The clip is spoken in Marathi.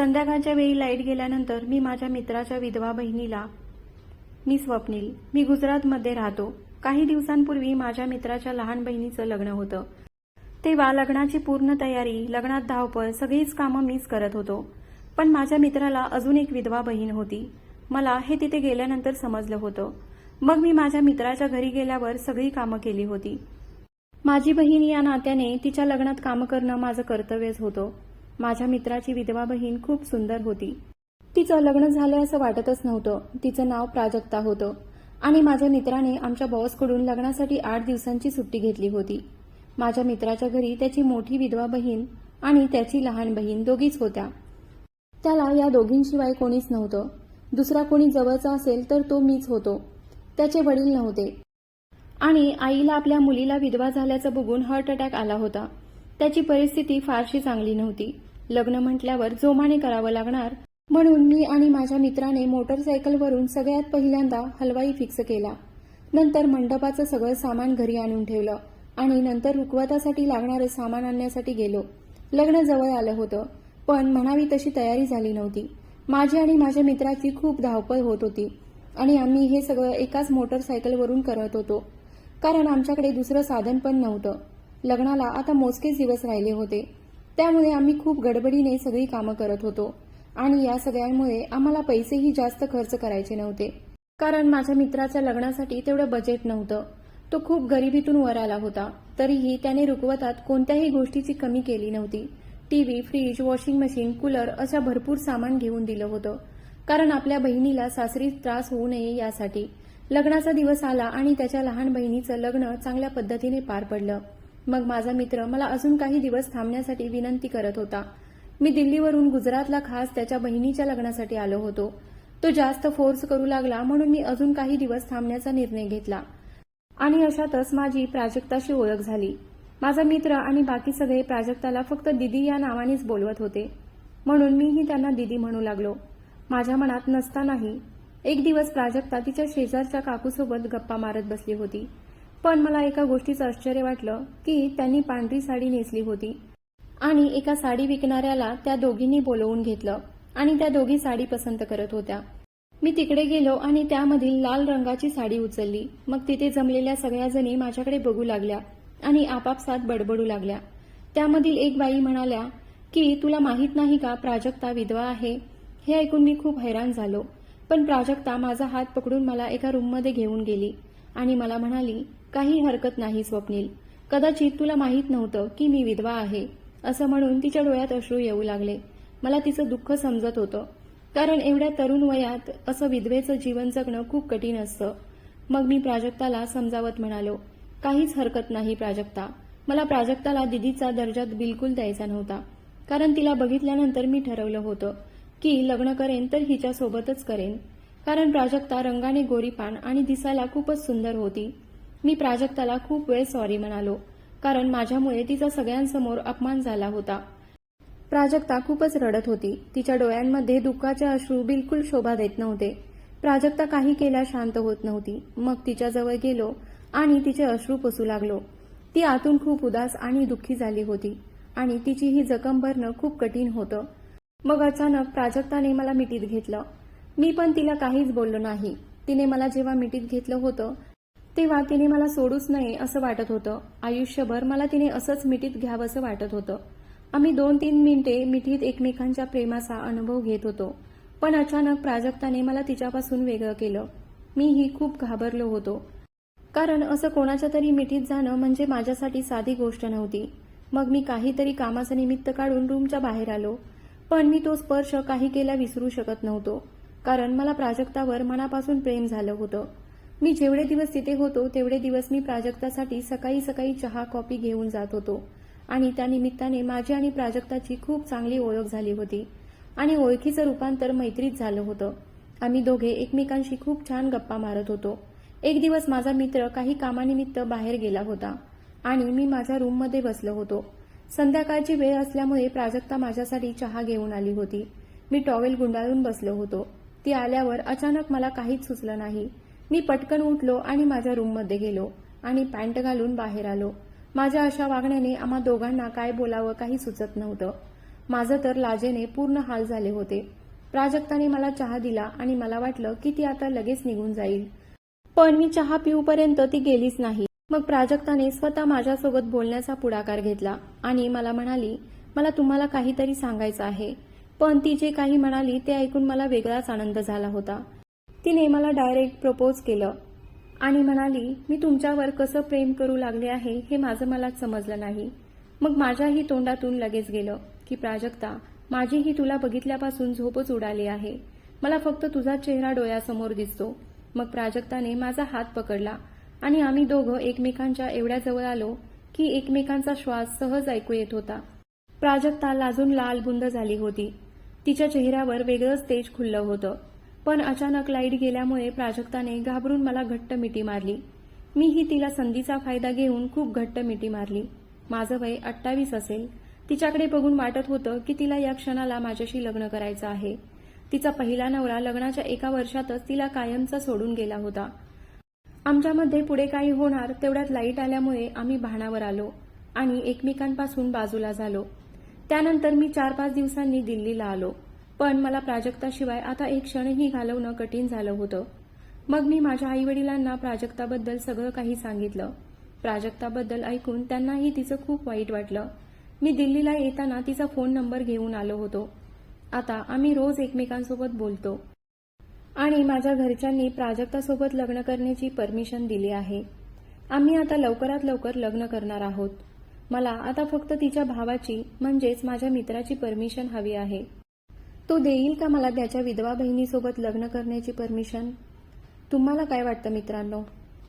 संध्याकाळच्या वेळी लाइट गेल्यानंतर मी माझ्या मित्राच्या विधवा बहिणीला मी स्वप्नील मी गुजरातमध्ये राहतो. काही दिवसांपूर्वी माझ्या मित्राच्या लहान बहिणीचं लग्न होतं. तेव्हा लग्नाची पूर्ण तयारी लग्नात धावपळ सगळीच कामं मीच करत होतो. पण माझ्या मित्राला अजून एक विधवा बहीण होती. मला हे तिथे गेल्यानंतर समजलं होतं. मग मी माझ्या मित्राच्या घरी गेल्यावर सगळी कामं केली होती. माझी बहीण या नात्याने तिच्या लग्नात कामं करणं माझं कर्तव्यच होतं. माझ्या मित्राची विधवा बहीण खूप सुंदर होती. तिचं लग्न झालं असं वाटतच नव्हतं. तिचं नाव प्राजक्ता होतं. आणि माझ्या मित्राने आमच्या बॉसकडून लग्नासाठी आठ दिवसांची सुट्टी घेतली होती. माझ्या मित्राच्या घरी त्याची मोठी विधवा बहीण आणि त्याची लहान बहीण दोघीच होत्या. त्याला या दोघींशिवाय कोणीच नव्हतं. दुसरा कोणी जवळचा असेल तर तो मीच होतो. त्याचे वडील नव्हते. आणि आईला आपल्या मुलीला विधवा झाल्याचं बघून हार्ट अटॅक आला होता. त्याची परिस्थिती फारशी चांगली नव्हती. लग्न म्हटल्यावर जोमाने करावं लागणार. म्हणून मी आणि माझ्या मित्राने मोटरसायकलवरून सगळ्यात पहिल्यांदा हलवाई फिक्स केला. नंतर मंडपाचं सगळं सामान घरी आणून ठेवलं आणि नंतर रुखवतासाठी लागणारं सामान आणण्यासाठी गेलो. लग्न जवळ आलं होतं पण म्हणावी तशी तयारी झाली नव्हती. माझी आणि माझ्या मित्राची खूप धावपळ होत होती आणि आम्ही हे सगळं एकाच मोटरसायकलवरून करत होतो. कारण आमच्याकडे दुसरं साधन पण नव्हतं. लग्नाला आता मोजकेच दिवस राहिले होते. त्यामुळे आम्ही खूप गडबडीने सगळी कामं करत होतो. आणि या सगळ्यांमुळे आम्हाला पैसेही जास्त खर्च करायचे नव्हते. कारण माझ्या मित्राच्या लग्नासाठी तेवढं बजेट नव्हतं. तो खूप गरिबीतून वर आला होता. तरीही त्याने रुकवतात कोणत्याही गोष्टीची कमी केली नव्हती. TV fridge washing machine cooler अशा भरपूर सामान घेऊन दिलं होतं. कारण आपल्या बहिणीला सासरी त्रास होऊ नये यासाठी. लग्नाचा दिवस आला आणि त्याच्या लहान बहिणीचं लग्न चांगल्या पद्धतीने पार पडलं. मग माझा मित्र मला अजून काही दिवस थांबण्यासाठी विनंती करत होता. मी दिल्लीवरून गुजरातला खास त्याच्या बहिणीच्या लग्नासाठी आलो होतो. तो जास्त फोर्स करू लागला म्हणून मी अजून काही दिवस थांबण्याचा निर्णय घेतला. आणि अशातच माझी प्राजक्ताशी ओळख झाली. माझा मित्र आणि बाकी सगळे प्राजक्ताला फक्त दिदी या नावानेच बोलवत होते. म्हणून मीही त्यांना दिदी म्हणू लागलो. माझ्या मनात नसतानाही एक दिवस प्राजक्ता तिच्या शेजारच्या काकूसोबत गप्पा मारत बसली होती. पण मला एका गोष्टीचं आश्चर्य वाटलं की त्यांनी पांढरी साडी नेसली होती. आणि एका साडी विकणाऱ्याला त्या दोघींनी बोलवून घेतलं आणि त्या दोघी साडी पसंत करत होत्या. मी तिकडे गेलो आणि त्यामधील लाल रंगाची साडी उचलली. मग तिथे जमलेल्या सगळ्या जणी माझ्याकडे बघू लागल्या आणि आपापसात बडबडू लागल्या. त्यामधील एक बाई म्हणाल्या की तुला माहीत नाही का प्राजक्ता विधवा आहे? हे ऐकून मी खूप हैराण झालो. पण प्राजक्ता माझा हात पकडून मला एका रूममध्ये घेऊन गेली. आणि मला म्हणाली काही हरकत नाही स्वप्नील. कदाचित तुला माहीत नव्हतं की मी विधवा आहे. असं म्हणून तिच्या डोळ्यात अश्रू येऊ लागले. मला तिचं दुःख समजत होतं. कारण एवढ्या तरुण वयात असं विधवेचं जीवन जगणं खूप कठीण असतं. मग मी प्राजक्ताला समजावत म्हणालो काहीच हरकत नाही प्राजक्ता. मला प्राजक्ताला दिदीचा दर्जा बिलकुल द्यायचा नव्हता. कारण तिला बघितल्यानंतर मी ठरवलं होतं की लग्न करेन तर हिच्यासोबतच करेन. कारण प्राजक्ता रंगाने गोरीपान आणि दिसायला खूपच सुंदर होती. मी प्राजक्ताला खूप वेळ सॉरी म्हणालो कारण माझ्यामुळे तिचा सगळ्यांसमोर अपमान झाला होता. प्राजक्ता खूपच रडत होती. तिच्या डोळ्यांमध्ये दुःखाचे अश्रू बिलकुल शोभा देत नव्हते. प्राजक्ता काही केल्या शांत होत नव्हती. मग तिच्याजवळ गेलो आणि तिचे अश्रू पसू लागलो. ती आतून खूप उदास आणि दुःखी झाली होती आणि तिची ही जखम भरणं खूप कठीण होतं. मग अचानक प्राजक्ताने मला मिठीत घेतलं. मी पण तिला काहीच बोललो नाही. तिने मला जेव्हा मिठीत घेतलं होतं तेव्हा तिने मला सोडूच नये असं वाटत होतं. आयुष्यभर मला तिने असंच मिठीत घ्यावंसं वाटत होतं. आम्ही दोन तीन मिनिटे मिठीत एकमेकांच्या प्रेमाचा अनुभव घेत होतो. पण अचानक प्राजक्ताने मला तिच्यापासून वेगळं केलं. मीही खूप घाबरलो होतो. कारण असं कोणाच्या तरी मिठीत जाणं म्हणजे माझ्यासाठी साधी गोष्ट नव्हती. मग मी काहीतरी कामाचं निमित्त काढून रूमच्या बाहेर आलो. पण मी तो स्पर्श काही केला विसरू शकत नव्हतो. कारण मला प्राजक्तावर मनापासून प्रेम झालं होतं. मी जेवढे दिवस तिथे होतो तेवढे दिवस मी प्राजक्तासाठी सकाळी सकाळी चहा कॉफी घेऊन जात होतो. आणि त्या निमित्ताने माझी आणि प्राजक्ताची खूप चांगली ओळख झाली होती. आणि ओळखीचं रूपांतर मैत्रीत झालं होतं. आम्ही दोघे एकमेकांशी खूप छान गप्पा मारत होतो. एक दिवस माझा मित्र काही कामानिमित्त बाहेर गेला होता. आणि मी माझ्या रूममध्ये बसलो होतो. संध्याकाळची वेळ असल्यामुळे प्राजक्ता माझ्यासाठी चहा घेऊन आली होती. मी टॉवेल गुंडाळून बसलो होतो. ती आल्यावर अचानक मला काहीच सुचलं नाही. मी पटकन उठलो आणि माझ्या रूममध्ये गेलो आणि पॅन्ट घालून बाहेर आलो. माझ्या अशा वागण्याने आम्हा दोघांना काय बोलावं काही सुचत नव्हतं. माझं तर लाजेने पूर्ण हाल झाले होते. प्राजक्ताने मला चहा दिला आणि मला वाटलं की ती आता लगेच निघून जाईल. पण मी चहा पिऊपर्यंत ती गेलीच नाही. मग प्राजक्ताने स्वतः माझ्यासोबत बोलण्याचा पुढाकार घेतला आणि मला म्हणाली मला तुम्हाला काहीतरी सांगायचं आहे. पण ती जे काही म्हणाली ते ऐकून मला वेगळाच आनंद झाला होता. तिने मला डायरेक्ट प्रपोज केलं आणि म्हणाली मी तुमच्यावर कसं प्रेम करू लागले आहे हे माझं मलाच समजलं नाही. मग माझ्याही तोंडातून लगेच गेलं की प्राजक्ता माझीही तुला बघितल्यापासून झोपच उडाली आहे. मला फक्त तुझा चेहरा डोळ्यासमोर दिसतो. मग प्राजक्ताने माझा हात पकडला आणि आम्ही दोघं एकमेकांच्या एवढ्या जवळ आलो की एकमेकांचा श्वास सहज ऐकू येत होता. प्राजक्ता लाजून लालबुंद झाली होती. तिच्या चेहऱ्यावर वेगळंच तेज खुललं होतं. पण अचानक लाइट गेल्यामुळे प्राजक्ताने घाबरून मला घट्ट मिठी मारली. मीही तिला संधीचा फायदा घेऊन खूप घट्ट मिठी मारली. माझं वय अठ्ठावीस असेल. तिच्याकडे बघून वाटत होतं की तिला या क्षणाला माझ्याशी लग्न करायचं आहे. तिचा पहिला नवरा लग्नाच्या एका वर्षातच तिला कायमचा सोडून गेला होता. आमच्यामध्ये पुढे काही होणार तेवढ्यात लाइट आल्यामुळे आम्ही भाणावर आलो आणि एकमेकांपासून बाजूला झालो. त्यानंतर मी चार पाच दिवसांनी दिल्लीला आलो. पण मला प्राजक्ताशिवाय आता एक क्षणही घालवणं कठीण झालं होतं. मग मी माझ्या आईवडिलांना प्राजक्ताबद्दल सगळं काही सांगितलं. प्राजक्ताबद्दल ऐकून त्यांनाही तिचं खूप वाईट वाटलं. मी दिल्लीला येताना तिचा फोन नंबर घेऊन आलो होतो. आता आम्ही रोज एकमेकांसोबत बोलतो. आणि माझ्या घरच्यांनी प्राजक्तासोबत लग्न करण्याची परमिशन दिली आहे. आम्ही आता लवकरात लवकर लग्न करणार आहोत. मला आता फक्त तिच्या भावाची म्हणजेच माझ्या मित्राची परमिशन हवी आहे. तो देईल का मला त्याच्या विधवा बहिणीसोबत लग्न करण्याची परमिशन तुम्हाला काय वाटतं मित्रांनो?